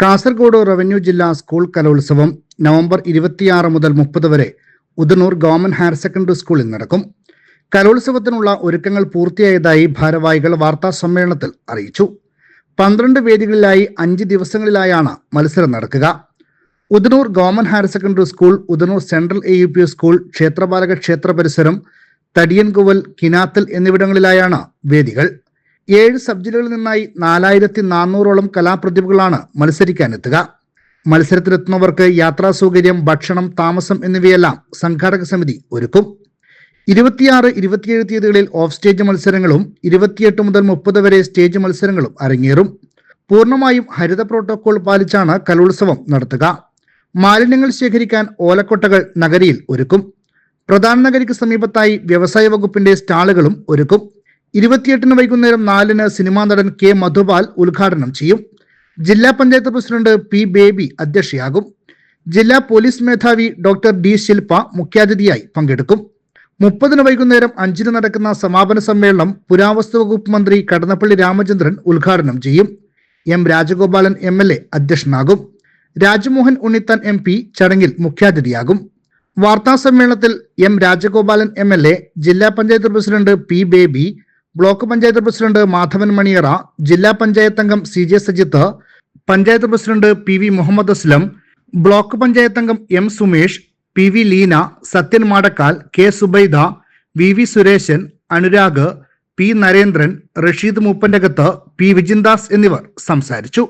Kasaragod revenue ജില്ലാ school കലോത്സവം November ഇരുപത്തിയാറ് മുതൽ മുപ്പത് വരെ ഉദനൂർ ഗവൺമെന്റ് ഹയർ സെക്കൻഡറി സ്കൂളിൽ നടക്കും. കലോത്സവത്തിനുള്ള ഒരുക്കങ്ങൾ പൂർത്തിയായതായി ഭാരവാഹികൾ വാർത്താ സമ്മേളനത്തിൽ അറിയിച്ചു. പന്ത്രണ്ട് വേദികളിലായി അഞ്ച് ദിവസങ്ങളിലായാണ് മത്സരം നടക്കുക. Udinur government higher secondary school Udinur central A U P school ക്ഷേത്രപാലക ക്ഷേത്ര പരിസരം തടിയൻകുവൽ കിനാത്തൽ എന്നിവിടങ്ങളിലായാണ് വേദികൾ. ഏഴ് സബ് ജില്ലകളിൽ നിന്നായി നാലായിരത്തി നാനൂറോളം കലാപ്രതിഭകളാണ് മത്സരിക്കാനെത്തുക. മത്സരത്തിലെത്തുന്നവർക്ക് യാത്രാ സൗകര്യം ഭക്ഷണം താമസം എന്നിവയെല്ലാം സംഘാടക സമിതി ഒരുക്കും. ഇരുപത്തിയാറ് ഇരുപത്തിയേഴ് തീയതികളിൽ ഓഫ് സ്റ്റേജ് മത്സരങ്ങളും ഇരുപത്തിയെട്ട് മുതൽ മുപ്പത് വരെ സ്റ്റേജ് മത്സരങ്ങളും അരങ്ങേറും. പൂർണമായും ഹരിത പ്രോട്ടോകോൾ പാലിച്ചാണ് കലോത്സവം നടത്തുക. മാലിന്യങ്ങൾ ശേഖരിക്കാൻ ഓലക്കൊട്ടകൾ നഗരിയിൽ ഒരുക്കും. പ്രധാന നഗരിക്ക് സമീപത്തായി വ്യവസായ വകുപ്പിന്റെ സ്റ്റാളുകളും ഒരുക്കും. ഇരുപത്തിയെട്ടിന് വൈകുന്നേരം നാലിന് സിനിമാ നടൻ കെ മധുപാൽ ഉദ്ഘാടനം ചെയ്യും. ജില്ലാ പഞ്ചായത്ത് പ്രസിഡന്റ് പി ബേബി അധ്യക്ഷയാകും. ജില്ലാ പോലീസ് മേധാവി ഡോക്ടർ ഡി ശില്പ മുഖ്യാതിഥിയായി പങ്കെടുക്കും. മുപ്പതിന് വൈകുന്നേരം അഞ്ചിന് നടക്കുന്ന സമാപന സമ്മേളനം പുരാവസ്തു വകുപ്പ് മന്ത്രി കടന്നപ്പള്ളി രാമചന്ദ്രൻ ഉദ്ഘാടനം ചെയ്യും. M Rajagopalan M L A അധ്യക്ഷനാകും. Rajmohan Unnithan M P ചടങ്ങിൽ മുഖ്യാതിഥിയാകും. വാർത്താ സമ്മേളനത്തിൽ M Rajagopalan M L A ജില്ലാ panchayat president P Baby block panchayat president Madhavan Maniyara ജില്ലാ പഞ്ചായത്ത് അംഗം C J Sajith panchayat president P V Muhammad Aslam block panchayat അംഗം M Sumesh P V Leena Sathyan Madakkal K Subaida V V Suresan Anurag P Narendran Rasheed Mooppantakath P Vijindas എന്നിവർ സംസാരിച്ചു.